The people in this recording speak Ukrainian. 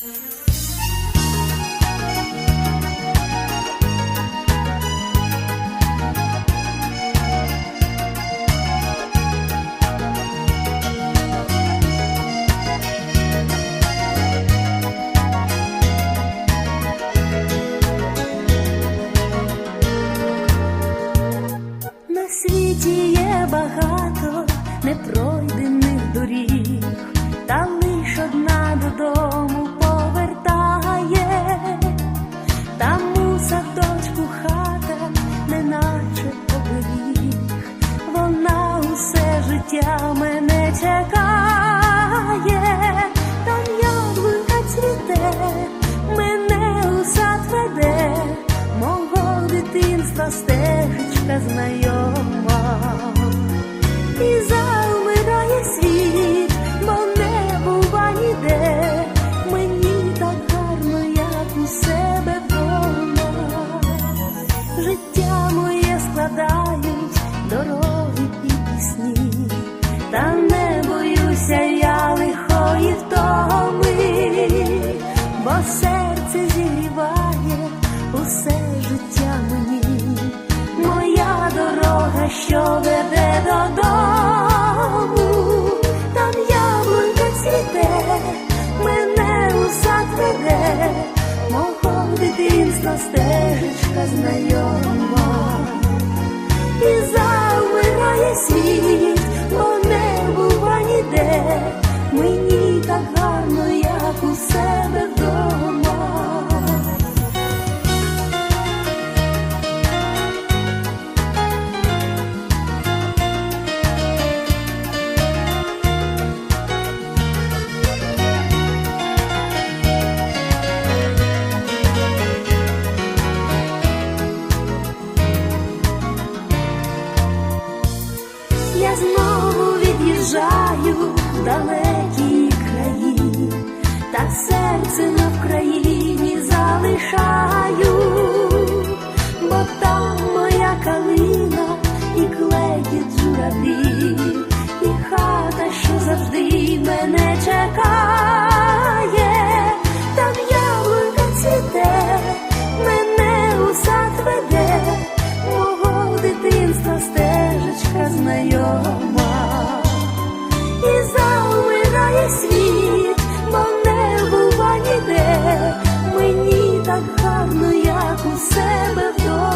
На світі є багато непройдених доріг, та лиш одна додому там у садочку хата, що додому, там яблунька цвіте, мене у сад веде, мого стежечка знайома. І завмирає світ, я знову від'їжджаю в далекі краї, та серце на Вкраїні залишаю. забыв дом.